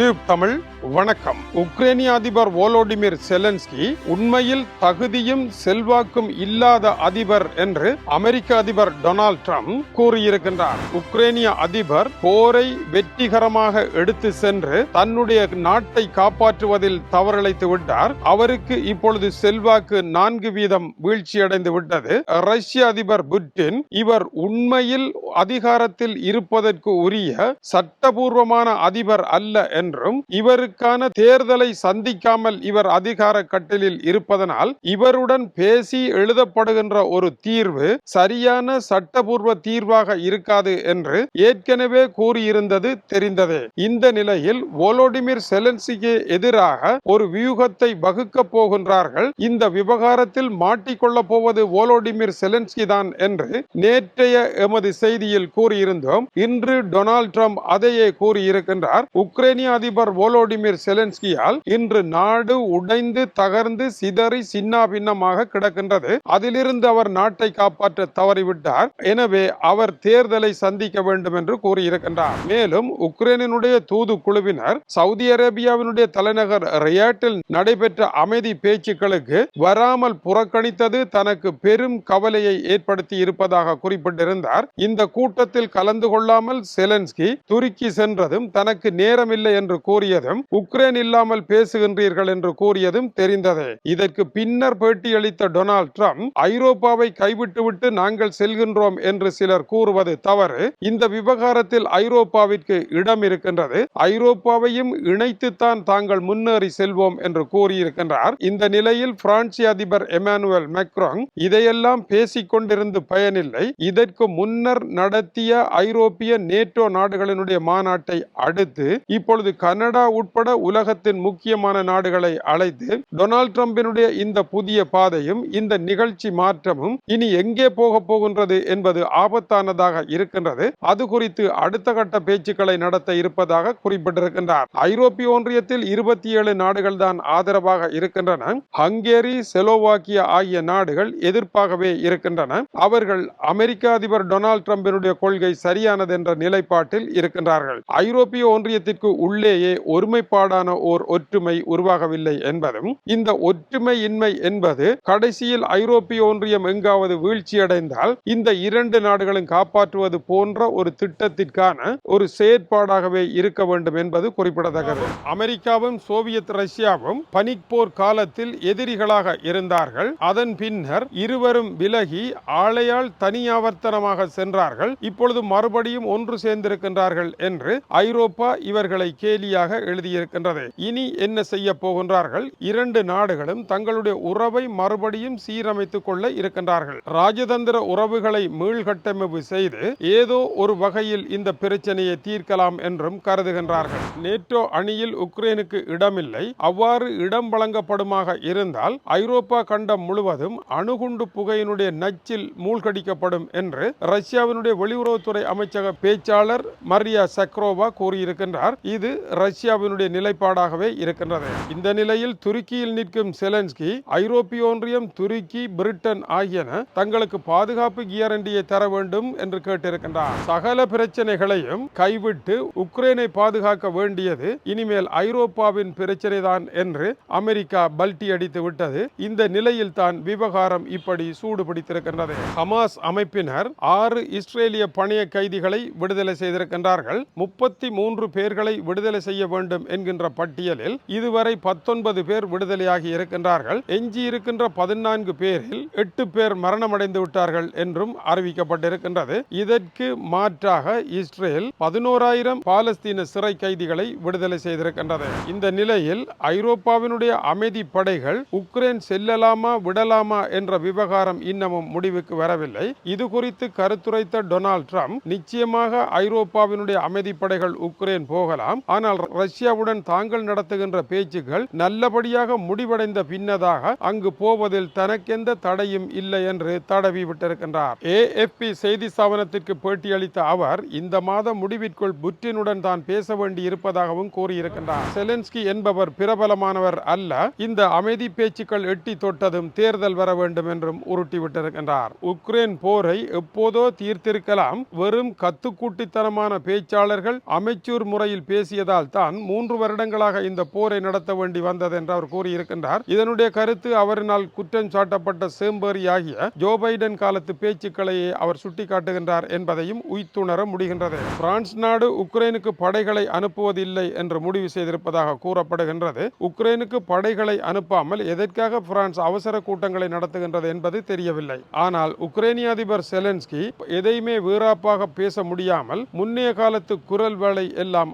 Tube Tamil வணக்கம். உக்ரைனிய அதிபர் Volodymyr Zelensky உண்மையில் தகுதியும் செல்வாக்கும் இல்லாத அதிபர் என்று அமெரிக்க அதிபர் டொனால்ட் ட்ரம்ப் கூறியிருக்கின்றார். உக்ரைனிய அதிபர் போரை வெற்றிகரமாக எடுத்து சென்று தன்னுடைய நாட்டை காப்பாற்றுவதில் தவறிழைத்து விட்டார். அவருக்கு இப்பொழுது செல்வாக்கு நான்கு வீதம் வீழ்ச்சியடைந்து விட்டது. ரஷ்ய அதிபர் புட்டின் இவர் உண்மையில் அதிகாரத்தில் இருப்பதற்கு உரிய சட்டபூர்வமான அதிபர் அல்ல என்று என்றும் இவருக்கான தேர்தலை சந்திக்காமல் இவர் அதிகார கட்டிலில் இருப்பதனால் இவருடன் பேசி எழுதப்படுகின்ற ஒரு தீர்வு சரியான சட்டபூர்வ தீர்வாக இருக்காது என்று ஏற்கனவே கூறியிருந்தது தெரிந்ததே. இந்த நிலையில் வோலோடிமிர் செலன்சிக்கு எதிராக ஒரு வியூகத்தை வகுக்க போகின்றார்கள். இந்த விவகாரத்தில் மாட்டிக்கொள்ளப் போவது வோலோடிமிர் செலன்ஸ்கி தான் என்று நேற்றைய எமது செய்தியில் கூறியிருந்தோம். இன்று டொனால்ட் ட்ரம்ப் அதையே கூறியிருக்கின்றார். உக்ரைனிய அதிபர் ஓலோடிமிர் செலன்ஸ்கியால் இன்று நாடு உடைந்து தகர்ந்து சிதறி சின்னாபின்னமாக கிடக்கின்றது. அதிலிருந்து அவர் நாட்டை காப்பாற்ற தவறிவிட்டார். எனவே அவர் தேர்தலை சந்திக்க வேண்டும் என்று கூறியிருக்கின்றார். மேலும் உக்ரைனுடைய தூது குழுவினர் சவுதி அரேபியாவினுடைய தலைநகர் ரியாட்டில் நடைபெற்ற அமைதி பேச்சுக்களுக்கு வராமல் புறக்கணித்தது தனக்கு பெரும் கவலையை ஏற்படுத்தி இருப்பதாக குறிப்பிட்டிருந்தார். இந்த கூட்டத்தில் கலந்து கொள்ளாமல் செலன்ஸ்கி துருக்கி சென்றதும் தனக்கு நேரமில்லை என்று கூறியதும் உக்ரைன் இல்லாமல் பேசுகின்றீர்கள் என்று கூறியதும் தெரிந்தது. இதற்கு பின்னர் பேட்டியளித்த டொனால்ட் ட்ரம்ப் ஐரோப்பாவை கைவிட்டுவிட்டு நாங்கள் செல்கின்றோம் என்று சிலர் கூறுவது தவறு. இந்த விவகாரத்தில் ஐரோப்பாவிற்கு இடம் இருக்கின்றது. ஐரோப்பாவையும் இணைத்துத்தான் தாங்கள் முன்னேறி செல்வோம் என்று கூறியிருக்கின்றார். இந்த நிலையில் பிரான்சி அதிபர் எமானுவல் மெக்ரோங் இதையெல்லாம் பேசிக் கொண்டிருந்து பயனில்லை. இதற்கு முன்னர் நடத்திய ஐரோப்பிய நேட்டோ நாடுகளினுடைய மாநாட்டை அடுத்து இப்பொழுது கனடா உட்பட உலகத்தின் முக்கியமான நாடுகளை அழைத்து டொனால்ட் ட்ரம்பினுடைய இந்த புதிய பாதையும் இந்த நிகழ்ச்சி மாற்றமும் இனி எங்கே போக போகின்றது என்பது ஆபத்தானதாக இருக்கின்றது. அது குறித்து அடுத்த கட்ட பேச்சுக்களை நடத்த இருப்பதாக குறிப்பிட்டிருக்கின்றார். ஐரோப்பிய ஒன்றியத்தில் இருபத்தி ஏழு நாடுகள் தான் ஆதரவாக இருக்கின்றன. ஹங்கேரி செலோவாக்கியா ஆகிய நாடுகள் எதிர்ப்பாகவே இருக்கின்றன. அவர்கள் அமெரிக்க அதிபர் டொனால்ட் ட்ரம்பினுடைய கொள்கை சரியானது என்ற நிலைப்பாட்டில் இருக்கின்றார்கள். ஐரோப்பிய ஒன்றியத்திற்கு உள்ள உள்ளேயே ஒருமைப்பாடான ஓர் ஒற்றுமை உருவாகவில்லை என்பதும் இந்த ஒற்றுமையின்மை என்பது கடைசியில் ஐரோப்பிய ஒன்றியம் எங்காவது வீழ்ச்சியடைந்தால் இந்த இரண்டு நாடுகளும் காப்பாற்றுவது போன்ற ஒரு திட்டத்திற்கான ஒரு செயற்பாடாகவே இருக்க வேண்டும் என்பது குறிப்பிடத்தக்கது. அமெரிக்காவும் சோவியத் ரஷ்யாவும் பனிப்போர் காலத்தில் எதிரிகளாக இருந்தார்கள். அதன் பின்னர் இருவரும் விலகி ஆலையால் தனியாவர்த்தனமாக சென்றார்கள். இப்பொழுது மறுபடியும் ஒன்று சேர்ந்திருக்கின்றார்கள் என்று ஐரோப்பா இவர்களை கே கேலியாக எழுதியிருக்கின்றது. இனி என்ன செய்ய போகின்றார்கள்? இரண்டு நாடுகளும் தங்களுடைய உறவை மறுபடியும் சீரமைத்துக் கொள்ள இருக்கின்றார்கள். ராஜதந்திர உறவுகளை மீள்கட்டமைப்பு செய்து ஏதோ ஒரு வகையில் இந்த பிரச்சனையை தீர்க்கலாம் என்றும் கருதுகின்றார்கள். நேட்டோ அணியில் உக்ரைனுக்கு இடமில்லை. அவ்வாறு இடம் வழங்கப்படுமாக இருந்தால் ஐரோப்பா கண்டம் முழுவதும் அணுகுண்டு புகையினுடைய நச்சில் மூழ்கடிக்கப்படும் என்று ரஷ்யாவினுடைய வெளியுறவுத்துறை அமைச்சக பேச்சாளர் மரியா சக்ரோவா கூறியிருக்கின்றார். இது ரஷ்யாவினுடைய நிலைப்பாடாகவே இருக்கின்றது. இந்த நிலையில் துருக்கியில் நிற்கும் செலன்ஸ்கி ஐரோப்பிய ஒன்றியம் துருக்கி பிரிட்டன் ஆகியன தங்களுக்கு பாதுகாப்பு கியரண்டியை தர வேண்டும் என்று கேட்டிருக்கின்றார். சகல பிரச்சனைகளையும் கைவிட்டு உக்ரைனை பாதுகாக்க வேண்டியது இனிமேல் ஐரோப்பாவின் பிரச்சனை தான் என்று அமெரிக்கா பல்டி அடித்து விட்டது. இந்த நிலையில் தான் விவகாரம் இப்படி சூடுபிடித்திருக்கின்றது. ஹமாஸ் அமைப்பினர் ஆறு இஸ்ரேலிய பணைய கைதிகளை விடுதலை செய்திருக்கின்றார்கள். முப்பத்தி மூன்று பேர்களை விடுதலை விடுதலை செய்ய வேண்டும் என்கின்ற பட்டியலில் இதுவரை பத்தொன்பது பேர் விடுதலையாகி இருக்கின்றார்கள். எஞ்சி இருக்கின்ற பதினான்கு பேரில் எட்டு பேர் மரணமடைந்து விட்டார்கள் என்றும் அறிவிக்கப்பட்டிருக்கின்றது. இதற்கு மாற்றாக இஸ்ரேல் பதினோராயிரம் பாலஸ்தீன சிறை கைதிகளை விடுதலை செய்திருக்கின்றது. இந்த நிலையில் ஐரோப்பாவினுடைய அமைதி படைகள் உக்ரைன் செல்லலாமா விடலாமா என்ற விவகாரம் இன்னமும் முடிவுக்கு வரவில்லை. இது குறித்து கருத்துரைத்த டொனால்ட் ட்ரம்ப் நிச்சயமாக ஐரோப்பாவினுடைய அமைதி படைகள் உக்ரைன் போகலாம் ஆனால் ரஷ்யாவுடன் தாங்கள் நடத்துகின்ற பேச்சுக்கள் நல்லபடியாக முடிவடைந்த பின்னதாக அங்கு போவதில் தனக்கெந்த தடையும் இல்லை என்று தடவி விட்டிருக்கின்றார். ஏஎஃப்பி செய்தி ஸ்தாபனத்திற்கு பேட்டியளித்த அவர் இந்த மாத முடிவிற்குள் புட்டினுடன் தான் பேச வேண்டி இருப்பதாகவும் கூறியிருக்கின்றார். செலன்ஸ்கி என்பவர் பிரபலமானவர் அல்ல இந்த அமைதி பேச்சுக்கள் எட்டி தொட்டதும் தேர்தல் வர வேண்டும் என்றும் உருட்டிவிட்டிருக்கின்றார் உக்ரைன் போரை எப்போதோ தீர்த்திருக்கலாம் வெறும் கத்துக்கூட்டித்தனமான பேச்சாளர்கள் அமைச்சூர் முறையில் பேசியதால் என்பதால் தான் மூன்று வருடங்களாக இந்த போரை நடத்த வேண்டி வந்தது என்று அவர் கூறியிருக்கின்றார். இதனுடைய கருத்து அவரினால் குற்றம் சாட்டப்பட்ட சேம்பேரி ஆகிய ஜோ பைடன் காலத்து பேச்சுக்களையே அவர் சுட்டிக்காட்டுகின்றார் என்பதையும் உய்த்துணர முடிகின்றது. பிரான்ஸ் நாடு உக்ரைனுக்கு படைகளை அனுப்புவதில்லை என்று முடிவு செய்திருப்பதாக கூறப்படுகின்றது. உக்ரைனுக்கு படைகளை அனுப்பாமல் எதற்காக பிரான்ஸ் அவசர கூட்டங்களை நடத்துகின்றது என்பது தெரியவில்லை. ஆனால் உக்ரைனிய அதிபர் செலன்ஸ்கி எதையுமே வீராப்பாக பேச முடியாமல் முன்னைய காலத்து குரல் வேலை எல்லாம்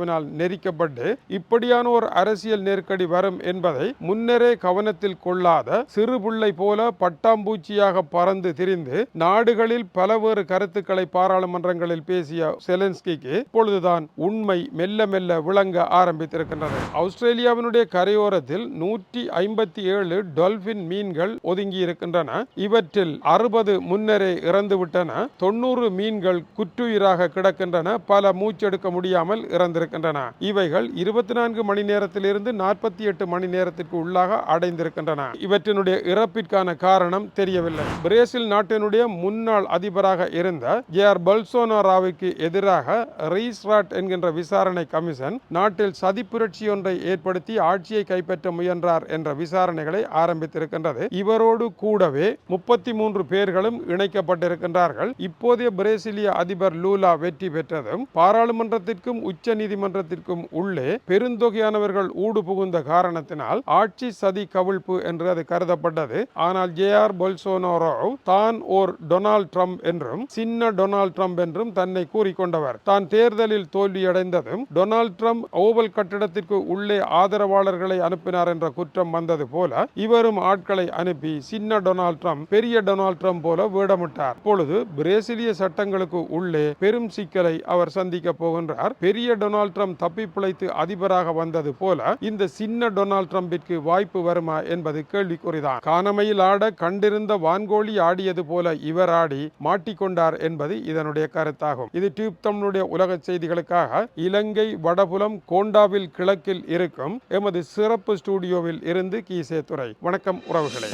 அமெரிக்காவினால் நெரிக்கப்பட்டு இப்படியான ஒரு அரசியல் நெருக்கடி வரும் என்பதை முன்னரே கவனத்தில் கொள்ளாத சிறு பிள்ளை போல பட்டாம்பூச்சியாக பறந்து திரிந்து நாடுகளில் பலவேறு கருத்துக்களை பாராளுமன்றங்களில் பேசிய செலன்ஸ்கிக்கு இப்பொழுதுதான் உண்மை மெல்ல மெல்ல விளங்க ஆரம்பித்திருக்கின்றது. ஆஸ்திரேலியாவினுடைய கரையோரத்தில் நூற்றி ஐம்பத்தி ஏழு டொல்பின் மீன்கள் ஒதுங்கி இருக்கின்றன இவற்றில் அறுபது முன்னரே இறந்துவிட்டன. தொண்ணூறு மீன்கள் குற்றுயிராக கிடக்கின்றன. பல மூச்செடுக்க முடியாமல் இறந்திருக்கின்றன. இவைகள் இருபத்தி நான்கு மணி நேரத்திலிருந்து நாற்பத்தி எட்டு மணி நேரத்திற்கு உள்ளாக அடைந்திருக்கின்றன. இவற்றினுடைய இறப்பிற்கான காரணம் தெரியவில்லை. பிரேசில் நாட்டினுடைய முன்னாள் அதிபராக இருந்த ஜேஆர் பல்சோனாராவுக்கு எதிராக ரீஸ்ராட் என்கின்ற விசாரணை கமிஷன் நாட்டில் சதி புரட்சி ஒன்றை ஏற்படுத்தி ஆட்சியை கைப்பற்ற முயன்றார் என்ற விசாரணைகளை ஆரம்பித்திருக்கின்றது. இவரோடு கூடவே முப்பத்தி மூன்று பேர்களும் இணைக்கப்பட்டிருக்கின்றார்கள். இப்போதைய பிரேசிலிய அதிபர் லூலா வெற்றி பெற்றதும் பாராளுமன்றத்திற்கும் உச்ச நீதிமன்றத்திற்கும் உள்ளே பெருந்தொகையானவர்கள் ஊடு புகுந்த காரணத்தினால் ஆட்சி சதி கவிழ்ப்பு என்று அது கருதப்பட்டது. ஆனால் ஜே ஆர் பொல்சோனோரோ தான் ஓர் டொனால்ட் ட்ரம்ப் என்றும் சின்ன டொனால்ட் ட்ரம்ப் என்றும் தன்னை கூறிக்கொண்டவர். தான் தேர்தலில் தோல்வியடைந்ததும் டொனால்ட் ட்ரம்ப் ஓவல் கட்டிடத்திற்கு உள்ளே ஆதரவாளர்களை அனுப்பினார் என்ற குற்றம் வந்தது போல இவரும் ஆட்களை அனுப்பி சின்ன டொனால்ட் ட்ரம்ப் பெரிய டொனால்ட் ட்ரம்ப் போல வேடமிட்டார். இப்பொழுது பிரேசிலிய சட்டங்களுக்கு உள்ளே பெரும் சிக்கலை அவர் சந்திக்க போகின்றார். பெரிய டொனால்ட் டொனால்ட் ட்ரம்ப் தப்பி பிழைத்து அதிபராக வந்தது போல இந்த சின்ன டொனால்ட் ட்ரம்பிற்கு வாய்ப்பு வருமா என்பது கேள்விக்குறிதான். காணமையில் ஆட கண்டிருந்த வான்கோழி ஆடியது போல இவர் ஆடி மாட்டிக்கொண்டார் என்பது இதனுடைய கருத்தாகும். இது டியூப் தமிழுடைய உலக செய்திகளுக்காக இலங்கை வடபுலம் கோண்டாவில் கிழக்கில் இருக்கும் எமது சிறப்பு ஸ்டூடியோவில் இருந்து கீசே துறை வணக்கம் உறவுகளே.